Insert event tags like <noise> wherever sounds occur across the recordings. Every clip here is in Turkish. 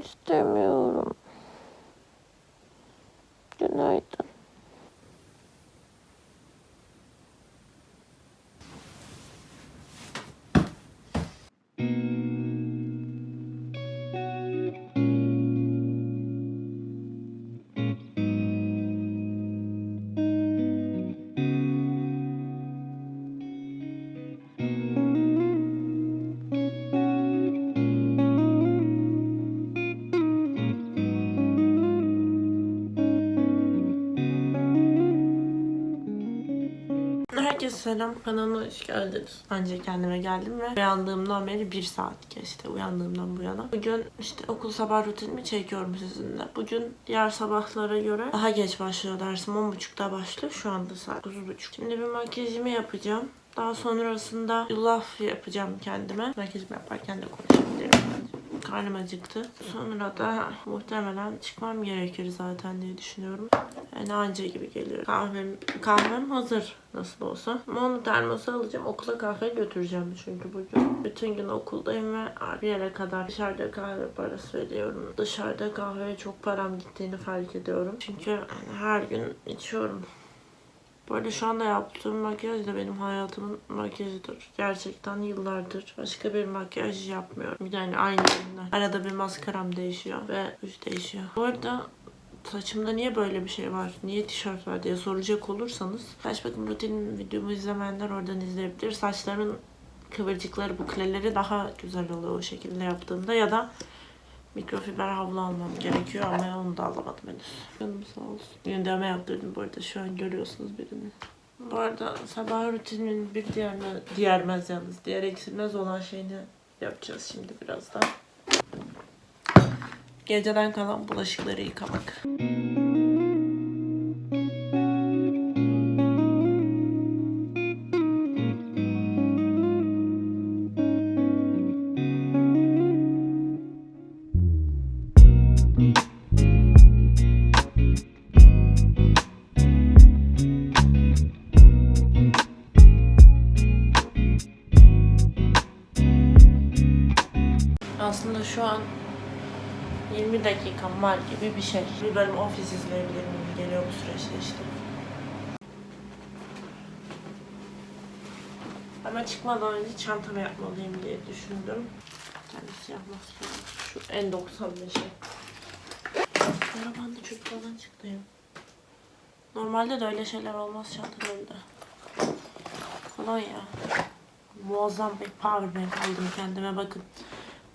İstemiyorum. Herkese selam. Kanalıma hoş geldiniz. Önce kendime geldim ve uyandığımdan beri bir saat geçti. Uyandığımdan bu yana. Bugün işte okul sabah rutinimi çekiyorum sizinle. Bugün diğer sabahlara göre daha geç başlıyor dersim. 10.30'da başlıyor. Şu anda saat 9.30. Şimdi bir makyajımı yapacağım. Daha sonrasında yulaf yapacağım kendime. Makyajımı yaparken de konuşabilirim. Karnım acıktı. Sonra da muhtemelen çıkmam gerekir zaten diye düşünüyorum. Yani anca gibi geliyor. Kahvem, kahvem hazır nasıl olsa. Ama onu termosa alacağım. Okula kahve götüreceğim çünkü bugün. Bütün gün okuldayım ve bir yere kadar dışarıda kahve parası veriyorum. Dışarıda kahveye çok param gittiğini fark ediyorum. Çünkü her gün içiyorum. Bu arada şu anda yaptığım makyaj da benim hayatımın makyajıdır. Gerçekten yıllardır başka bir makyaj yapmıyorum. Yani aynı ürünler. Arada bir maskaram değişiyor ve üst değişiyor. Bu arada saçımda niye böyle bir şey var? Niye tişört var diye soracak olursanız saç bakım rutin videomu izlemeyenler oradan izleyebilir. Saçlarımın kıvırcıkları, bukleleri daha güzel oluyor o şekilde yaptığımda ya da mikrofiber havlu almam gerekiyor ama onu da alamadım henüz. Canım sağ olsun. Dövme yaptırdım bu arada şu an görüyorsunuz birini. Bu arada sabah rutinimin bir diğer diğermez yalnız diğer eksilmez olan şeyini yapacağız şimdi birazdan. Geceden kalan bulaşıkları yıkamak. Aslında şu an 20 dakikam var gibi bir şey. Bir bölüm ofis izleyebilirim gibi geliyor bu süreçte işte. Ama çıkmadan önce çantamı yapmalıyım diye düşündüm. Bir tane siyah maske. Şu N95'i. Arabanda çöp falan çıktı ya. Normalde de öyle şeyler olmaz çantalarında. Kolonya. Muazzam bir powerbank aldım kendime bakın.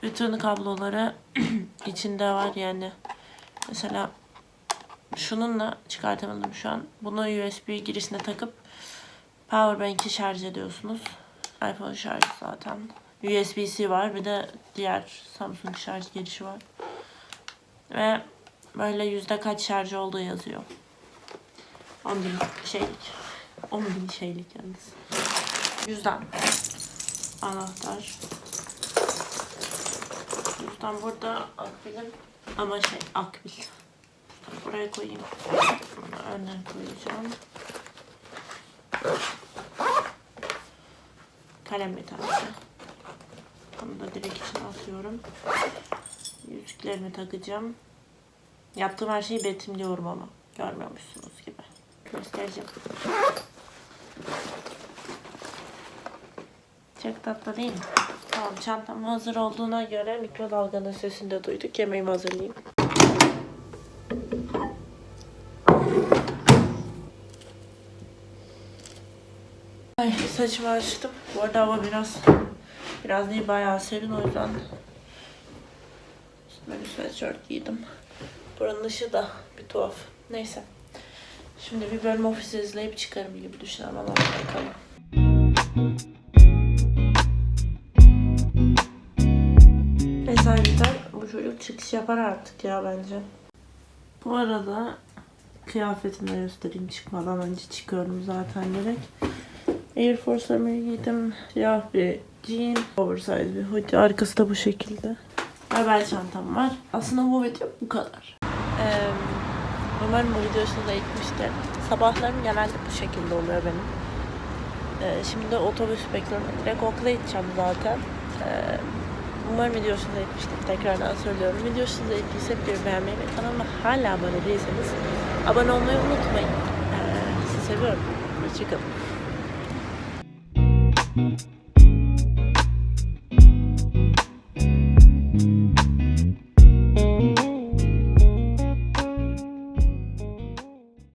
Bütün kabloları <clears throat> içinde var yani. Mesela şununla çıkartamadım şu an. Bunu USB girişine takıp powerbank'i şarj ediyorsunuz. iPhone şarj zaten. USB-C var. Bir de diğer Samsung şarj girişi var. Ve böyle yüzde kaç şarj olduğu yazıyor. 10 bin şeylik. 10 bin şeylik yalnız. Yüzden. Anahtar. Yüzden burada akbilim. Ama şey akbil. Buraya koyayım. Öne koyacağım. Kalem bir tanesi. Bunu da direkt içine atıyorum. Yüzüklerimi takacağım. Yaptığım her şeyi betimliyorum ama. Görmüyormuşsunuz gibi. Göstereceğim. Çok tatlı değil mi? Tamam çantam hazır olduğuna göre mikrodalganın sesini de duyduk. Yemeğimi hazırlayayım. Ay saçımı açtım. Bu arada hava biraz biraz değil bayağı serin o yüzden üstüme bir sweatshirt giydim. Buranın ışığı da bir tuhaf. Neyse. Şimdi bir bölüm ofisi izleyip çıkarım gibi düşünüyorum. Allah'a bakalım. Esaretten bu çocuk çıkış yapar artık ya bence. Bu arada kıyafetimi de göstereyim çıkmadan önce çıkıyorum zaten direkt. Air Force'larımı giydim. Siyah bir jean, oversize bir hoodie. Arkası da bu şekilde. Bel çantam var. Aslında bu video bu kadar. Ee, umarım bu video hoşunuza gitmiştir. Sabahlarım genelde bu şekilde oluyor benim. Ee, şimdi otobüs bekliyorum. Direkt okula gideceğim zaten. Ee, Umarım video hoşunuza. Tekrardan söylüyorum. Video hoşunuza videoyu beğenmeyi ve kanalıma hala abone değilseniz abone olmayı unutmayın. Ee, sizi seviyorum. Hoşçakalın.